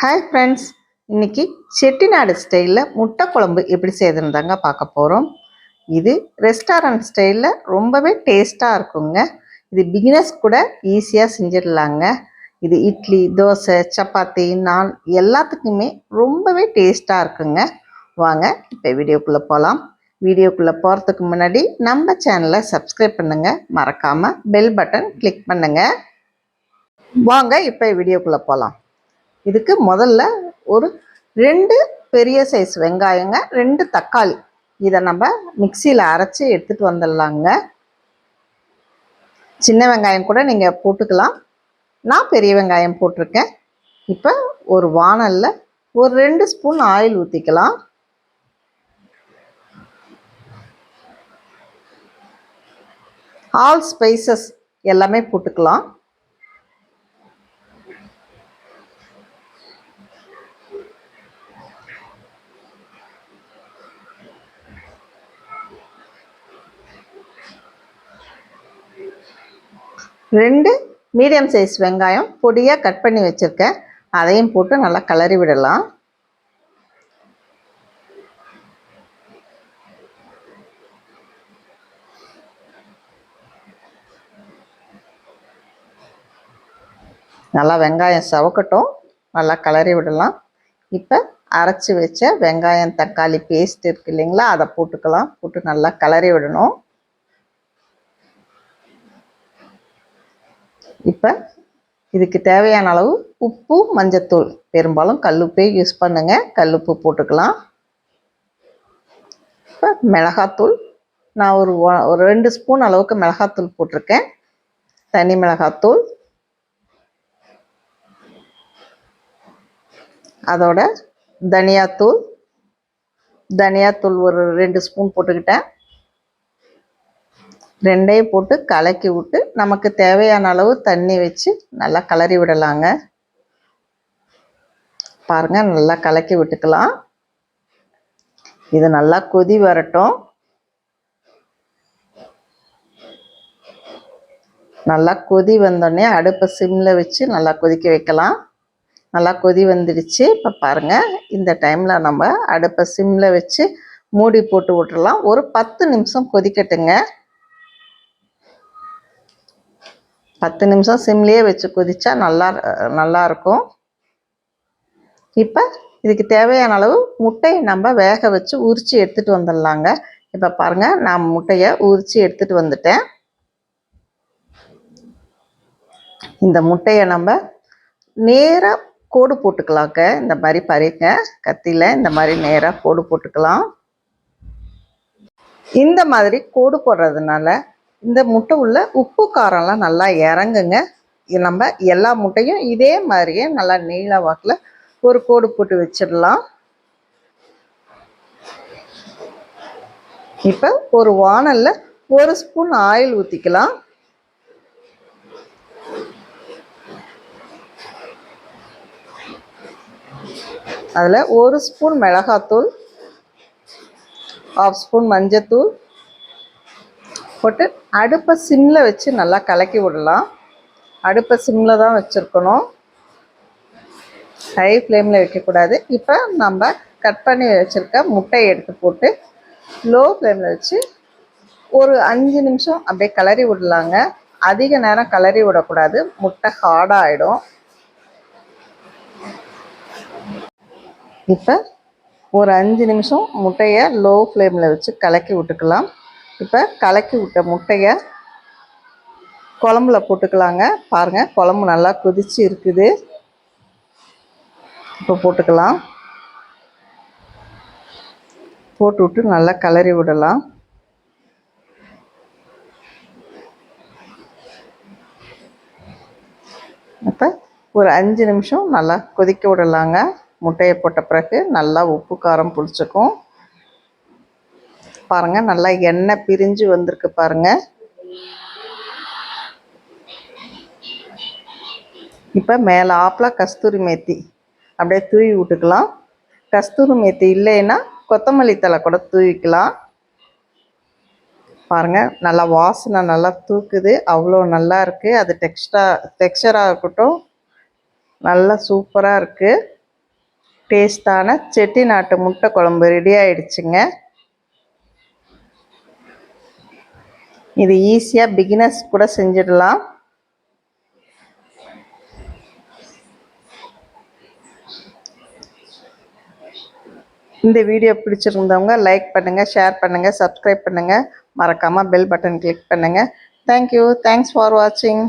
Hi friends இன்றைக்கி செட்டிநாடு ஸ்டைலில் முட்டை குழம்பு எப்படி செய்யறதுன்னு தாங்க பார்க்க போகிறோம் இது ரெஸ்டாரண்ட் ஸ்டைலில் ரொம்பவே டேஸ்ட்டாக இருக்குங்க. இது பிகினர்ஸ் கூட ஈஸியாக செஞ்சிடலாங்க. இது இட்லி தோசை சப்பாத்தி நான் எல்லாத்துக்குமே ரொம்பவே டேஸ்ட்டாக இருக்குங்க. வாங்க இப்போ வீடியோக்குள்ளே போகலாம் வீடியோக்குள்ளே போகிறதுக்கு முன்னாடி நம்ம சேனலை சப்ஸ்கிரைப் பண்ணுங்கள் மறக்காமல் பெல் பட்டன் கிளிக் பண்ணுங்கள் வாங்க இப்போ வீடியோக்குள்ளே போகலாம் இதுக்கு முதல்ல ஒரு ரெண்டு பெரிய சைஸ் வெங்காயங்க ரெண்டு தக்காளி. இதை நம்ம மிக்சியில் அரைச்சி எடுத்துகிட்டு வந்துடலாங்க. சின்ன வெங்காயம் கூட நீங்கள் போட்டுக்கலாம். நான் பெரிய வெங்காயம் போட்டிருக்கேன். இப்போ ஒரு வானலில் ஒரு ரெண்டு ஸ்பூன் ஆயில் ஊற்றிக்கலாம் ஆல் ஸ்பைசஸ் எல்லாமே போட்டுக்கலாம். ரெண்டு மீடியம் சைஸ் வெங்காயம் பொடியாக கட் பண்ணி வச்சுருக்கேன். அதையும் போட்டு நல்லா கலரி விடலாம். நல்லா வெங்காயம் சவக்கட்டும். நல்லா கலரி விடலாம். இப்போ அரைச்சி வச்ச வெங்காயம் தக்காளி பேஸ்ட் இருக்கு இல்லைங்களா? அதை போட்டுக்கலாம். போட்டு நல்லா கலரி விடணும். இப்போ இதுக்கு தேவையான அளவு உப்பு மஞ்சத்தூள். பெரும்பாலும் கல்லுப்பே யூஸ் பண்ணுங்கள் கல்லுப்பு போட்டுக்கலாம். இப்போ மிளகாத்தூள். நான் ஒரு ஒரு ரெண்டு ஸ்பூன் அளவுக்கு மிளகாத்தூள் போட்டிருக்கேன். தனி மிளகாத்தூள். அதோட தனியாத்தூள். தனியாத்தூள் ஒரு ரெண்டு ஸ்பூன் போட்டுக்கிட்டேன். ரெண்டையும் போட்டு கலக்கி விட்டு நமக்கு தேவையான அளவு தண்ணி வச்சு நல்லா கலரி விடலாங்க. பாருங்க நல்லா கலக்கி விட்டுக்கலாம். இது நல்லா கொதி வரட்டும். நல்லா கொதி வந்தோடனே அடுப்பை சிம்மில் வச்சு நல்லா கொதிக்க வைக்கலாம். நல்லா கொதி வந்துடுச்சு. இப்போ பாருங்கள் இந்த டைமில் நம்ம அடுப்பை சிம்மில் வச்சு மூடி போட்டு விட்டுறலாம். ஒரு பத்து நிமிஷம் கொதிக்கட்டுங்க. பத்து நிமிஷம் சிம்லேயே வச்சு கொதிச்சா நல்லா நல்லா இருக்கும். இப்போ இதுக்கு தேவையான அளவு முட்டையை நம்ம வேக வச்சு உரித்து எடுத்துகிட்டு வந்துடலாங்க. இப்போ பாருங்கள் நான் முட்டையை உரித்து எடுத்துகிட்டு வந்துட்டேன். இந்த முட்டையை நம்ம நேராக கோடு போட்டுக்கலாங்க. இந்த மாதிரி பறிக்க கத்தியில் இந்த மாதிரி நேராக கோடு போட்டுக்கலாம். இந்த மாதிரி கோடு போடுறதுனால இந்த முட்டை உள்ள உப்பு காரம்லாம் நல்லா இறங்குங்க. நம்ம எல்லா முட்டையும் இதே மாதிரியே நல்லா நீள வாக்கில் ஒரு கோடு போட்டு வச்சிடலாம். இப்போ ஒரு வானலில் ஒரு ஸ்பூன் ஆயில் ஊற்றிக்கலாம் அதில் ஒரு ஸ்பூன் மிளகாத்தூள் ஆஃப் ஸ்பூன் மஞ்சத்தூள் போட்டு அடுப்பை சிம்மில் வச்சு நல்லா கலக்கி விடலாம். அடுப்பை சிம்மில் தான் வச்சுருக்கணும். ஹை ஃப்ளேமில் வைக்கக்கூடாது. இப்போ நம்ம கட் பண்ணி வச்சுருக்க முட்டையை எடுத்து போட்டு லோ ஃப்ளேமில் வச்சு ஒரு அஞ்சு நிமிஷம் அப்படியே கலரி விடலாங்க. அதிக நேரம் கிளறி விடக்கூடாது. முட்டை ஹார்டாக ஆகிடும் இப்போ ஒரு அஞ்சு நிமிஷம் முட்டையை லோ ஃப்ளேமில் வச்சு கலக்கி விட்டுக்கலாம். இப்போ கலக்கி விட்ட முட்டையை குழம்புல போட்டுக்கலாங்க. பாருங்கள் குழம்பு நல்லா கொதிச்சு இருக்குது. இப்போ போட்டுக்கலாம். போட்டு விட்டு நல்லா கலரி விடலாம். இப்போ ஒரு அஞ்சு நிமிஷம் நல்லா கொதிக்க விடலாங்க. முட்டையை போட்ட பிறகு நல்லா உப்பு காரம் புளிச்சிக்கும். பாருங்கள் நல்லா எண்ணெய் பிரிஞ்சு வந்திருக்கு பாருங்கள் இப்போ மேலே ஆப்பில் கஸ்தூரி மேத்தி. அப்படியே தூவி விட்டுக்கலாம். கஸ்தூரி மேத்தி இல்லைன்னா கொத்தமல்லி தலை கூட தூவிக்கலாம். பாருங்கள் நல்லா வாசனை நல்லா தூக்குது. அவ்வளோ நல்லா இருக்குது அது டெக்ஸ்டா டெக்ஸ்டராக இருக்கட்டும். நல்லா சூப்பராக இருக்குது டேஸ்டான செட்டிநாட்டு முட்டை குழம்பு ரெடி ஆயிடுச்சுங்க. இது ஈஸியாக பிகினர்ஸ் கூட செஞ்சிடலாம். இந்த வீடியோ பிடிச்சிருந்தவங்க லைக் பண்ணுங்கள் ஷேர் பண்ணுங்கள் சப்ஸ்கிரைப் பண்ணுங்கள் மறக்காமல் பெல் பட்டன் கிளிக் பண்ணுங்கள் தேங்க்யூ தேங்க்ஸ் ஃபார் வாட்சிங்